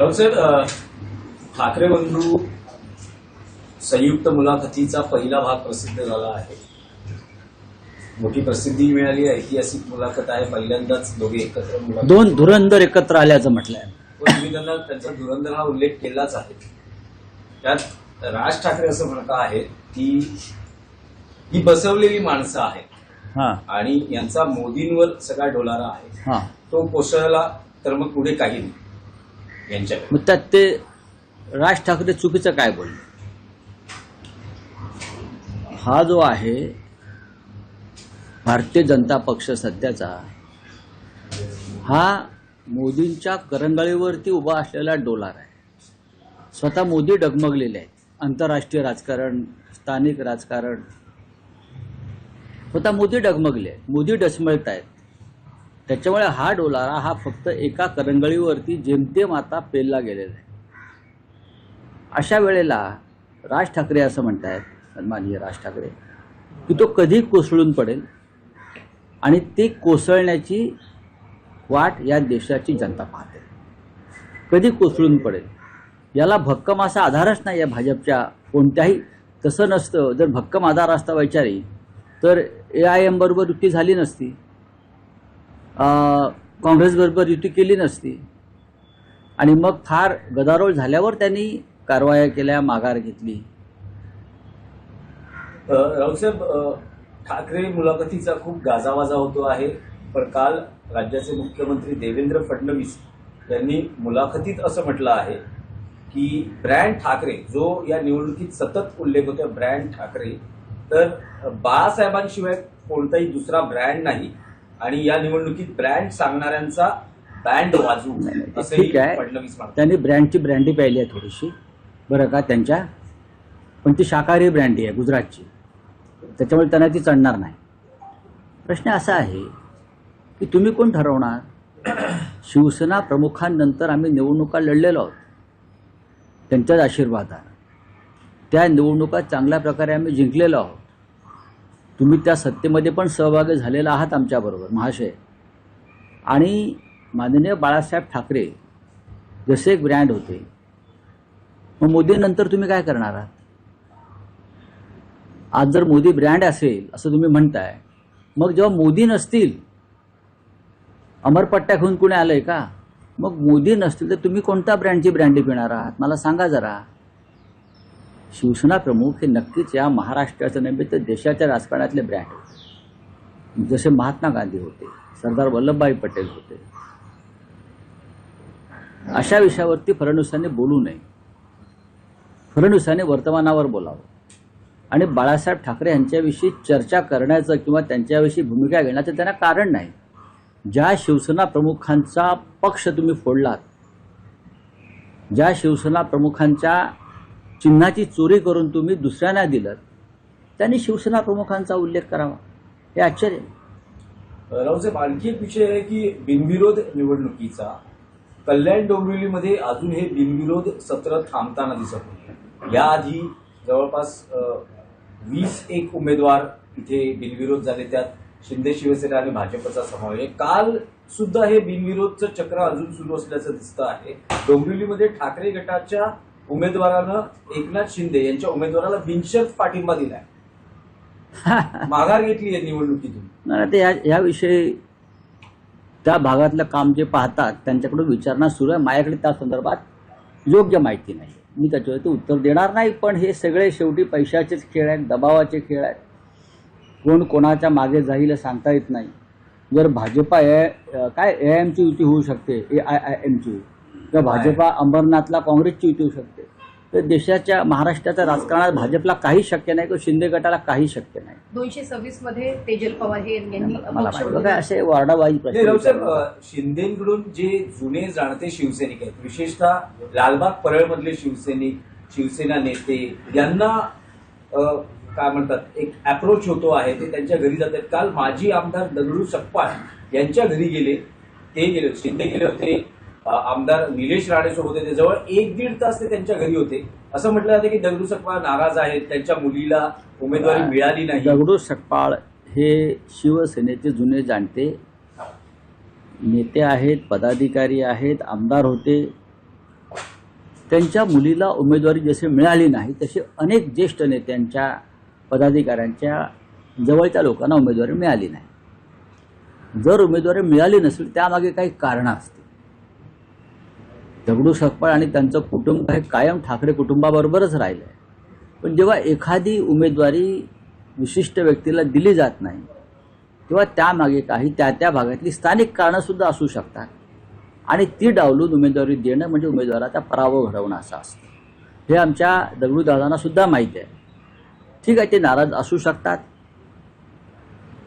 अ, ठाकरे बंधू संयुक्त मुलाखतीचा पहिला भाग प्रसिद्ध झाला आहे. मोठी प्रसिद्धी मिळाली ऐतिहासिक मुलाखत आहे पहिल्यांदाच दोघे एकत्र मुलाखत दोन धुरंधर एकत्र आल्याचं म्हटलंय. तुम्ही त्यांना त्यांचा धुरंधर हा उल्लेख केलाच आहे. त्यात राज ठाकरे असं म्हणत आहेत की ही बसवलेली माणसं आहेत. हा. आणि यांचा मोदींवर सगळा डोलारा आहे. हा. तो कोसळला तर मग पुढे काही नाही. यांच्या मग त्यात ते राज ठाकरे चुकीचं काय बोलले? हा जो आहे भारतीय जनता पक्ष सध्याचा हा मोदींच्या करंगळीवरती उभा असलेला डोलार आहे. स्वतः मोदी डगमगलेले आहेत. आंतरराष्ट्रीय राजकारण स्थानिक राजकारण. स्वतः मोदी डगमगले मोदी डचमळत आहेत त्याच्यामुळे हा डोलारा हा फक्त एका करंगळीवरती जेमतेम आता पेलला गेलेला आहे. अशा वेळेला राज ठाकरे असं म्हणतायत सन्माननीय राज ठाकरे की तो कधी कोसळून पडेल आणि ते कोसळण्याची वाट या देशाची जनता पाहते. कधी कोसळून पडेल? याला भक्कम असा आधारच नाही या भाजपच्या कोणत्याही तसं नसतं. जर भक्कम आधार असता वैचारी तर ए आय एम बरोबर युती झाली नसती. काँग्रेसबरोबर युती केली नसती. आणि मग फार गदारोळ झाल्यावर त्यांनी कारवाया केल्या माघार घेतली. अ, ठाकरे मुलाखतीचा खूप गाजावाजा होतो आहे पण काल राज्याचे मुख्यमंत्री देवेंद्र फडणवीस यांनी मुलाखतीत असं म्हटलं आहे की ब्रँड ठाकरे जो या निवडणुकीत सतत उल्लेख होतो ब्रँड ठाकरे तर बाळासाहेबांशिवाय कोणताही दुसरा ब्रँड नाही. आणि या निवडणुकीत ब्रँड सांगणाऱ्यांचा बँड वाजू ठीक आहे. त्यांनी ब्रँडची ब्रँडी पाहिली आहे थोडीशी. बरं का त्यांच्या पण ती शाकाहारी ब्रँडी आहे गुजरातची. त्याच्यामुळे त्यांना ती चढणार नाही. प्रश्न असा आहे की तुम्ही कोण ठरवणार? शिवसेना प्रमुखांनंतर आम्ही निवडणुका लढलेलो आहोत. त्यांच्याच आशीर्वादानं. त्या निवडणुका चांगल्या प्रकारे आम्ही जिंकलेलो आहोत. तुम्ही त्या सत्तेमध्ये पण सहभागी झालेला आहात आमच्याबरोबर महाशय. आणि माननीय बाळासाहेब ठाकरे जसे एक ब्रँड होते मग मोदीनंतर तुम्ही काय करणार आहात? आज जर मोदी ब्रँड असेल असं तुम्ही म्हणताय मग जेव्हा मोदी नसतील अमरपट्ट्या घेऊन कुणी आलंय का? मग मोदी नसतील तर तुम्ही कोणत्या ब्रँडची ब्रँडी पिणार आहात? मला सांगा जरा. शिवसेना प्रमुख हे नक्कीच या महाराष्ट्राच्या नव्हे तर देशाच्या राजकारणातले ब्रँड होते. जसे महात्मा गांधी होते सरदार वल्लभभाई पटेल होते. अशा विषयावरती फडणवीसांनी बोलू नये. फडणवीसांनी वर्तमानावर बोलावं. आणि बाळासाहेब ठाकरे यांच्याविषयी चर्चा करण्याचं किंवा त्यांच्याविषयी भूमिका घेण्याचं त्यांना कारण नाही. ज्या शिवसेना प्रमुखांचा पक्ष तुम्ही फोडलात ज्या शिवसेना प्रमुखांच्या चिन्हाची चोरी करून तुम्ही दुसऱ्यांना दिलं त्यांनी शिवसेना प्रमुखांचा उल्लेख करावा. हे आश्चर्य. आहे. रावसाहेब आणखी एक विषय आहे की बिनविरोध निवडणुकीचा. कल्याण डोंबिवलीमध्ये अजून हे बिनविरोध सत्र थांबताना दिसत नाही याआधी जवळपास वीस एक उमेदवार इथे बिनविरोध झाले. त्यात शिंदे शिवसेना आणि भाजपचा समावेश आहे. काल सुद्धा हे बिनविरोधचं चक्र अजून सुरू असल्याचं दिसतं आहे. डोंबिवलीमध्ये ठाकरे गटाच्या उमेदवारानं एकनाथ शिंदे यांच्या उमेदवाराला बिनशर्त पाठिंबा दिलाय. माघार घेतली आहे निवडणुकीतून. नाही ते या याविषयी त्या भागातलं काम जे पाहतात त्यांच्याकडून विचारणा सुरू आहे. माझ्याकडे त्या संदर्भात योग्य माहिती नाही मी त्याच्यावरती उत्तर देणार नाही पण हे सगळे शेवटी पैशाचेच खेळ आहेत दबावाचे खेळ आहेत. कोण कोणाच्या मागे जाईल सांगता येत नाही. जर भाजपा ए काय ए आय एमची युती होऊ शकते ए आय आय एमची किंवा भाजपा अंबरनाथला काँग्रेसची युती होऊ शकते. तर देशाच्या महाराष्ट्राच्या राजकारणात भाजपला काही शक्य नाही किंवा शिंदे गटाला काही शक्य नाही. दोनशे सव्वीसमध्ये तेजल पवार हे यांनी असे वार्डावाई नाही, प्रश्न रावसाहेब विचारले. अ, शिंदेकडून जे जुने जाणते शिवसैनिक आहेत विशेषतः लालबाग परळमधले शिवसैनिक शिवसेना नेते यांना काय म्हणतात एक अप्रोच होतो आहे ते त्यांच्या घरी जातात. काल माजी आमदार दगडू सप्पाळ यांच्या घरी गेले ते गेले शिंदे गेले होते आमदार निलेश राणे सोबत होते. जवळ एक दीड तास ते त्यांच्या घरी होते. असं म्हटलं जातं की दगडू सप्पाळ नाराज आहेत. त्यांच्या मुलीला उमेदवारी मिळाली नाही. दगडू सकपाळ हे शिवसेनेचे जुने जाणते. नेते आहेत पदाधिकारी आहेत आमदार होते. त्यांच्या मुलीला उमेदवारी जशी मिळाली नाही तसे अनेक ज्येष्ठ नेत्यांच्या पदाधिकाऱ्यांच्या जवळच्या लोकांना उमेदवारी मिळाली नाही. जर उमेदवारी मिळाली नसेल त्यामागे काही कारणं असतील. दगडू सकपाळ आणि त्यांचं कुटुंब हे कायम ठाकरे कुटुंबाबरोबरच राहिलं. आहे पण जेव्हा एखादी उमेदवारी विशिष्ट व्यक्तीला दिली जात नाही तेव्हा त्यामागे काही त्या त्या भागातली स्थानिक कारणंसुद्धा असू शकतात. आणि ती डावलून उमेदवारी देणं म्हणजे उमेदवाराचा पराभव घडवणं असं असतं. हे आमच्या दगडू दादांनासुद्धा माहीत आहे. ठीक आहे ते नाराज असू शकतात.